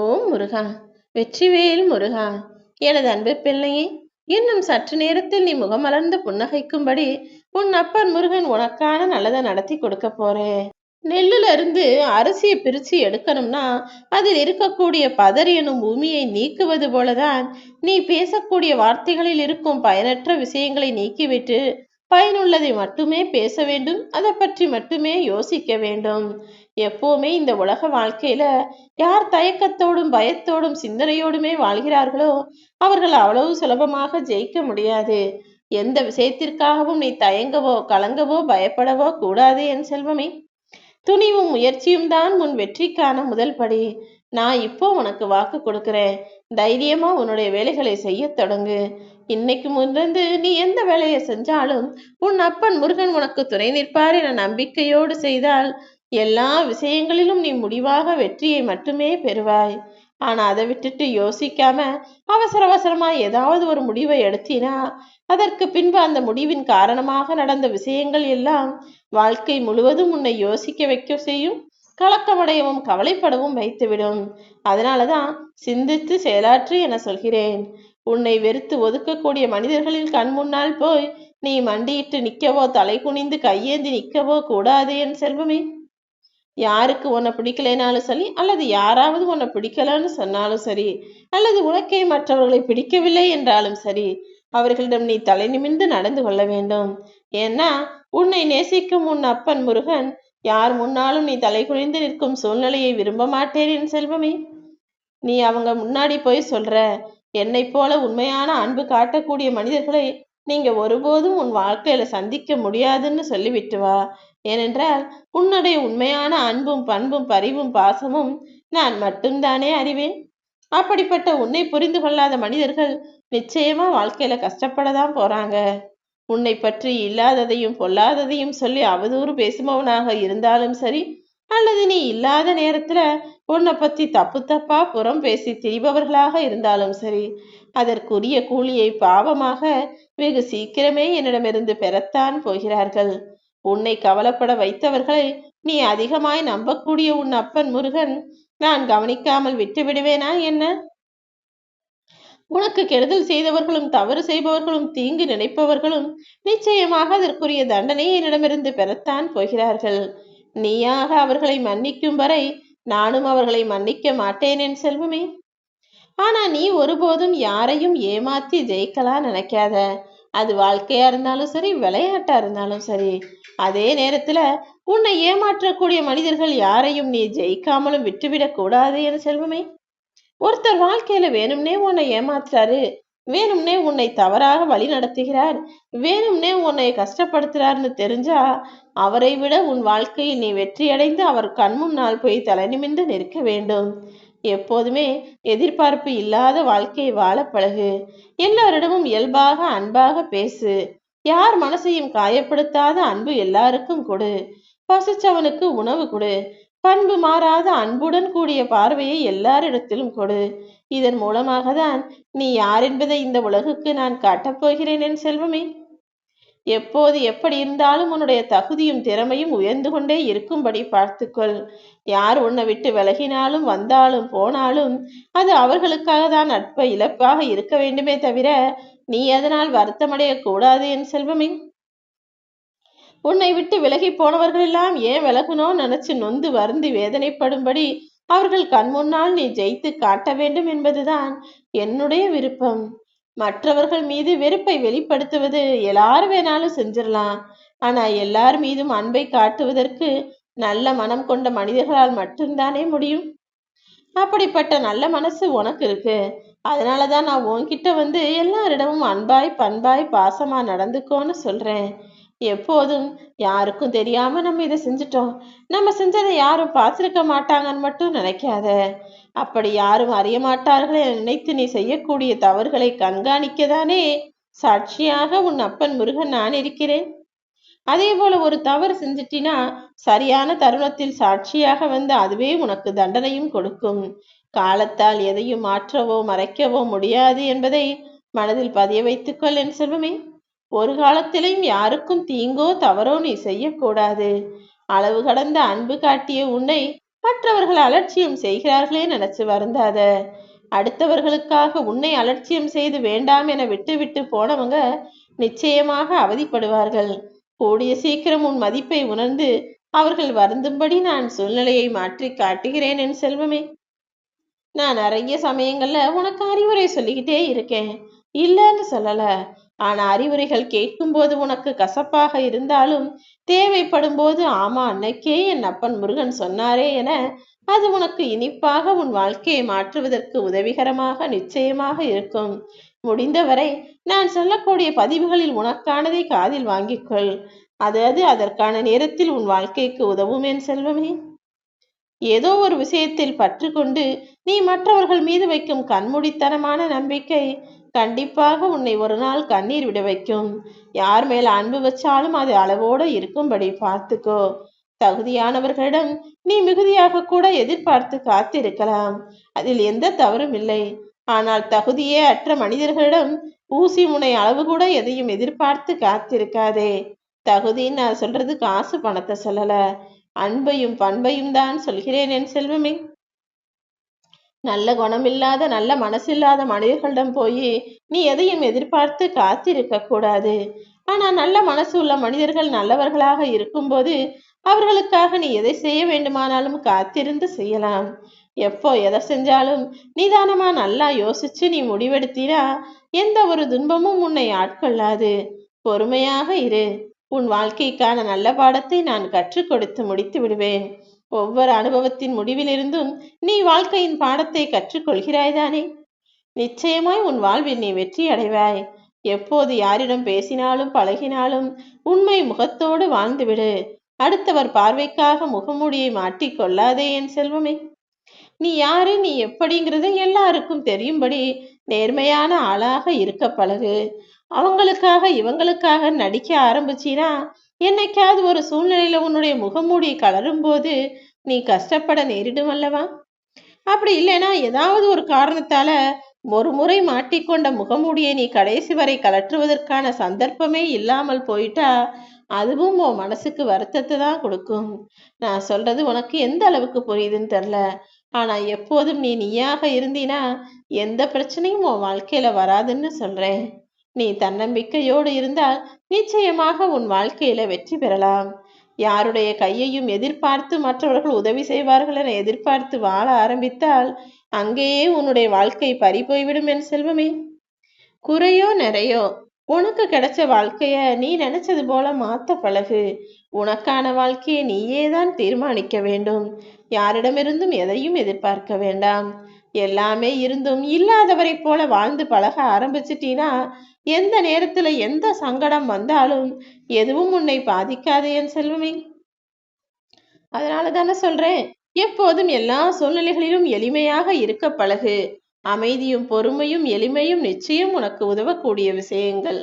ஓம் முருகா வெற்றிவேல் முருகா எனது அன்பு பிள்ளையே இன்னும் சற்று நேரத்தில் நீ முகமலர்ந்து புன்னகைக்கும்படி உன் அப்பன் முருகன் உனக்கான நல்லதை நடத்தி கொடுக்க போறேன். நெல்லுல இருந்து அரிசியை பிரித்து எடுக்கணும்னா அதில் இருக்கக்கூடிய பதர் எனும் பூமியை நீக்குவது போலதான் நீ பேசக்கூடிய வார்த்தைகளில் இருக்கும் பயனற்ற விஷயங்களை நீக்கிவிட்டு பயனுள்ளதை மட்டுமே பேச வேண்டும் அதை பற்றி மட்டுமே யோசிக்க வேண்டும். எப்பவுமே இந்த உலக வாழ்க்கையில யார் தயக்கத்தோடும் பயத்தோடும் சிந்தனையோடுமே வாழ்கிறார்களோ அவர்கள் அவ்வளவு சுலபமாக ஜெயிக்க முடியாது. எந்த விஷயத்திற்காகவும் நீ தயங்கவோ கலங்கவோ பயப்படவோ கூடாது என் செல்வமே. துணிவும் முயற்சியும் தான் உன் வெற்றிக்கான முதல் படி. நான் இப்போ உனக்கு வாக்கு கொடுக்கிறேன். தைரியமா உன்னுடைய வேலைகளை செய்ய தொடங்கு. இன்னைக்கு முன்னிருந்து நீ எந்த வேலையை செஞ்சாலும் உன் அப்பன் முருகன் உனக்கு துணை நிற்பார் என நம்பிக்கையோடு செய்தால் எல்லா விஷயங்களிலும் நீ முடிவாக வெற்றியை மட்டுமே பெறுவாய். ஆனா அதை விட்டுட்டு யோசிக்காம அவசர அவசரமா ஏதாவது ஒரு முடிவை எடுத்தினா அதற்கு பின்பு அந்த முடிவின் காரணமாக நடந்த விஷயங்கள் எல்லாம் வாழ்க்கை முழுவதும் உன்னை யோசிக்க வைக்க செய்யும் கலக்கமடையவும் கவலைப்படவும் வைத்துவிடும். அதனாலதான் சிந்தித்து செயலாற்று என சொல்கிறேன். உன்னை வெறுத்து ஒதுக்கக்கூடிய மனிதர்களின் கண் முன்னால் போய் நீ மண்டியிட்டு நிற்கவோ தலை குனிந்து கையேந்தி நிற்கவோ கூடாது என் செல்வமே. யாருக்கு உன்னை பிடிக்கலைனாலும் சரி அல்லது யாராவது உன்னை பிடிக்கலன்னு சொன்னாலும் சரி அல்லது உனக்கே மற்றவர்களை பிடிக்கவில்லை என்றாலும் சரி அவர்களிடம் நீ தலை நிமிர்ந்து நடந்து கொள்ள வேண்டும். ஏன்னா உன்னை நேசிக்கும் உன் அப்பன் முருகன் யார் முன்னாலும் நீ தலை குனிந்து நிற்கும் சூழ்நிலையை விரும்ப மாட்டேன் என் செல்வமே. நீ அவங்க முன்னாடி போய் சொல்ற என்னை போல உண்மையான அன்பு காட்டக்கூடிய மனிதர்களை நீங்க ஒருபோதும் உன் வாழ்க்கையில சந்திக்க முடியாதுன்னு சொல்லிவிட்டு வா. ஏனென்றால் உன்னுடைய உண்மையான அன்பும் பண்பும் பரிவும் பாசமும் நான் மட்டும்தானே அறிவேன். அப்படிப்பட்ட உன்னை புரிந்து கொள்ளாத மனிதர்கள் நிச்சயமா வாழ்க்கையில கஷ்டப்படதான் போறாங்க. உன்னை பற்றி இல்லாததையும் பொல்லாததையும் சொல்லி அவதூறு பேசுபவனாக இருந்தாலும் சரி அல்லது நீ இல்லாத நேரத்துல உன்னை பத்தி தப்பு தப்பா புறம் பேசி திரிபவர்களாக இருந்தாலும் சரி அதற்குரிய கூலியை பாவமாக வெகு சீக்கிரமே என்னிடமிருந்து பெறத்தான் போகிறார்கள். உன்னை கவலைப்பட வைத்தவர்களை நீ அதிகமாய் நம்பக்கூடிய உன் அப்பன் முருகன் நான் கவனிக்காமல் விட்டு விடுவேனா என்ன? உனக்கு கெடுதல் செய்தவர்களும் தவறு செய்பவர்களும் தீங்கு நினைப்பவர்களும் நிச்சயமாக அதற்குரிய தண்டனையை என்னிடமிருந்து பெறத்தான் போகிறார்கள். நீயாக அவர்களை மன்னிக்கும் வரை நானும் அவர்களை மன்னிக்க மாட்டேன் என் செல்வமே. ஆனா நீ ஒருபோதும் யாரையும் ஏமாத்தி ஜெயிக்கலாம் நினைக்காத. அது வாழ்க்கையா இருந்தாலும் சரி விளையாட்டா இருந்தாலும் சரி. அதே நேரத்துல உன்னை ஏமாற்றக்கூடிய மனிதர்கள் யாரையும் நீ ஜெயிக்காமலும் விட்டுவிடக் கூடாது என செல்வமே. ஒருத்தர் வாழ்க்கையில வேணும்னே உன்னை ஏமாத்துறாரு வேணும்னே உன்னை தவறாக வழி நடத்துகிறார் வேணும்னே உன்னை கஷ்டப்படுத்துறாருன்னு தெரிஞ்சா அவரை விட உன் வாழ்க்கையில் நீ வெற்றியடைந்து அவர் கண் முன்னால் போய் தலை நிமிந்து நிற்க வேண்டும். எப்போதுமே எதிர்பார்ப்பு இல்லாத வாழ்க்கையை வாழ பழகு. எல்லோரிடமும் இயல்பாக அன்பாக பேசு. யார் மனசையும் காயப்படுத்தாத அன்பு எல்லாருக்கும் கொடு. பசிச்சவனுக்கு உணவு கொடு. பண்பு மாறாத அன்புடன் கூடிய பார்வையை எல்லாரிடத்திலும் கொடு. இதன் மூலமாக தான் நீ யார் என்பதை இந்த உலகுக்கு நான் காட்டப் போகிறேன் என் செல்வமே. எப்போது எப்படி இருந்தாலும் உன்னுடைய தகுதியும் திறமையும் உயர்ந்து கொண்டே இருக்கும்படி பார்த்துக்கொள். யார் உன்னை விட்டு விலகினாலும் வந்தாலும் போனாலும் அது அவர்களுக்காக தான் நட்பை இழப்பாக இருக்க வேண்டுமே தவிர நீ அதனால் வருத்தமடைய கூடாது என் செல்வமே. உன்னை விட்டு விலகி போனவர்களெல்லாம் ஏன் விலகுனோ நினைச்சு நொந்து வருந்தி வேதனைப்படும்படி அவர்கள் கண் முன்னால் நீ ஜெயித்து காட்ட வேண்டும் என்பதுதான் என்னுடைய விருப்பம். மற்றவர்கள் மீது வெறுப்பை வெளிப்படுத்துவது எல்லாரும் வேணாலும் செஞ்சிடலாம். ஆனா எல்லார் மீதும் அன்பை காட்டுவதற்கு நல்ல மனம் கொண்ட மனிதர்களால் மட்டும்தானே முடியும்? அப்படிப்பட்ட நல்ல மனசு உனக்கு இருக்கு. அதனாலதான் நான் உன்கிட்ட வந்து எல்லாரிடமும் அன்பாய் பண்பாய் பாசமா நடந்துக்கோன்னு சொல்றேன். எப்போதும் யாருக்கும் தெரியாம நம்ம இதை செஞ்சிட்டோம். நம்ம செஞ்சதை யாரும் பார்த்திருக்க மாட்டாங்கன்னு மட்டும் நினைக்காத. அப்படி யாரும் அறிய மாட்டார்கள் என நினைத்து நீ செய்யக்கூடிய தவறுகளை கண்காணிக்கதானே சாட்சியாக உன் அப்பன் முருகன் நான் இருக்கிறேன். அதே போல ஒரு தவறு செஞ்சிட்டினா சரியான தருணத்தில் சாட்சியாக வந்து அதுவே உனக்கு தண்டனையும் கொடுக்கும். காலத்தால் எதையும் மாற்றவோ மறைக்கவோ முடியாது என்பதை மனதில் பதிய வைத்துக்கொள் என் செல்வமே. ஒரு காலத்திலையும் யாருக்கும் தீங்கோ தவறோ நீ செய்யக்கூடாது அளவு கடந்த அன்பு காட்டிய உன்னை மற்றவர்கள் அலட்சியம் செய்கிறார்களே நினைச்சு வருந்தாத. அடுத்தவர்களுக்காக உன்னை அலட்சியம் செய்து வேண்டாம் என விட்டுவிட்டு போனவங்க நிச்சயமாக அவதிப்படுவார்கள். கூடிய சீக்கிரம் உன் மதிப்பை உணர்ந்து அவர்கள் வருந்தும்படி நான் சூழ்நிலையை மாற்றி காட்டுகிறேன் என் செல்வமே. நான் நிறைய சமயங்கள்ல உனக்கு அறிவுரை சொல்லிக்கிட்டே இருக்கேன். இல்லைன்னு சொல்லல. ஆனா அறிவுரைகள் கேட்கும்போது உனக்கு கசப்பாக இருந்தாலும் தேவைப்படும் போது ஆமா அன்னைக்கே என் அப்பன் முருகன் சொன்னாரே என அது உனக்கு இனிப்பாக உன் வாழ்க்கையை மாற்றுவதற்கு உதவிகரமாக நிச்சயமாக இருக்கும். முடிந்தவரை நான் சொல்லக்கூடிய பதிவுகளில் உனக்கானதை காதில் வாங்கிக்கொள் அது அது அதற்கான நேரத்தில் உன் வாழ்க்கைக்கு உதவும் என் செல்வமே. ஏதோ ஒரு விஷயத்தில் பற்று கொண்டு நீ மற்றவர்கள் மீது வைக்கும் கண்மூடித்தனமான நம்பிக்கை கண்டிப்பாக உன்னை ஒரு நாள் கண்ணீர் விட வைக்கும். யார் மேல அன்பு வச்சாலும் அது அளவோடு இருக்கும்படி பார்த்துக்கோ. தகுதியானவர்களிடம் நீ மிகுதியாக கூட எதிர்பார்த்து காத்திருக்கலாம். அதில் எந்த தவறும் இல்லை. ஆனால் தகுதியே அற்ற மனிதர்களிடம் ஊசி முனை அளவு கூட எதையும் எதிர்பார்த்து காத்திருக்காதே. தகுதின்னு நான் சொல்றது காசு பணத்தை சொல்லல. அன்பையும் பண்பையும் தான் சொல்கிறேன் என் செல்வமே. நல்ல குணமில்லாத நல்ல மனசில்லாத மனிதர்களிடம் போய் நீ எதையும் எதிர்பார்த்து காத்திருக்க கூடாது. ஆனா நல்ல மனசு உள்ள மனிதர்கள் நல்லவர்களாக இருக்கும்போது அவர்களுக்காக நீ எதை செய்ய வேண்டுமானாலும் காத்திருந்து செய்யலாம். எப்போ எதை செஞ்சாலும் நிதானமா நல்லா யோசிச்சு நீ முடிவெடுத்தினா எந்த ஒரு துன்பமும் உன்னை ஆட்கொள்ளாது. பொறுமையாக இரு. உன் வாழ்க்கைக்கான நல்ல பாடத்தை நான் கற்றுக் கொடுத்து முடித்து விடுவேன் ஒவ்வொரு அனுபவத்தின் முடிவிலிருந்தும் நீ வாழ்க்கையின் பாடத்தை கற்றுக்கொள்கிறாய்தானே? நிச்சயமாய் உன் வாழ்வில் நீ வெற்றி அடைவாய். எப்போது யாரிடம் பேசினாலும் பழகினாலும் உண்மை முகத்தோடு வாழ்ந்துவிடு. அடுத்தவர் பார்வைக்காக முகமூடியை மாட்டிக் கொள்ளாதே என் செல்வமே. நீ யாரு? நீ எப்படிங்கிறது எல்லாருக்கும் தெரியும்படி நேர்மையான ஆளாக இருக்க பழகு அவங்களுக்காக இவங்களுக்காக நடிக்க ஆரம்பிச்சினா என்னைக்காவது ஒரு சூழ்நிலையில உன்னுடைய முகமூடி கலரும் போது நீ கஷ்டப்பட நேரிடும் அல்லவா? அப்படி இல்லைன்னா ஏதாவது ஒரு காரணத்தால ஒரு முறை மாட்டிக்கொண்ட முகமூடியை நீ கடைசி வரை கலற்றுவதற்கான சந்தர்ப்பமே இல்லாமல் போயிட்டா அதுவும் உன் மனசுக்கு வருத்தத்தை தான் கொடுக்கும். நான் சொல்றது உனக்கு எந்த அளவுக்கு புரியுதுன்னு தெரில ஆனா எப்போதும் நீ நீயாக இருந்தீனா எந்த பிரச்சனையும் உன் வாழ்க்கையில வராதுன்னு சொல்றேன். நீ தன்னம்பிக்கையோடு இருந்தால் நிச்சயமாக உன் வாழ்க்கையில வெற்றி பெறலாம். யாருடைய கையையும் எதிர்பார்த்து மற்றவர்கள் உதவி செய்வார்கள் என எதிர்பார்த்து வாழ ஆரம்பித்தால் அங்கேயே உன்னுடைய வாழ்க்கை பறி போய்விடும் என் செல்வமே. குறையோ நிறையோ உனக்கு கிடைச்ச வாழ்க்கைய நீ நினைச்சது போல மாத்த பழகு. உனக்கான வாழ்க்கையை நீயே தான் தீர்மானிக்க வேண்டும். யாரிடமிருந்தும் எதையும் எதிர்பார்க்க வேண்டாம். எல்லாமே இருந்தும் இல்லாதவரை போல வாழ்ந்து பழக ஆரம்பிச்சிட்டீனா எந்த நேரத்துல எந்த சங்கடம் வந்தாலும் எதுவும் உன்னை பாதிக்காது என் செல்வமே. அதனால தானே சொல்றேன் எப்போதும் எல்லா சூழ்நிலைகளிலும் எளிமையாக இருக்க பழகு. அமைதியும் பொறுமையும் எளிமையும் நிச்சயம் உனக்கு உதவக்கூடிய விஷயங்கள்.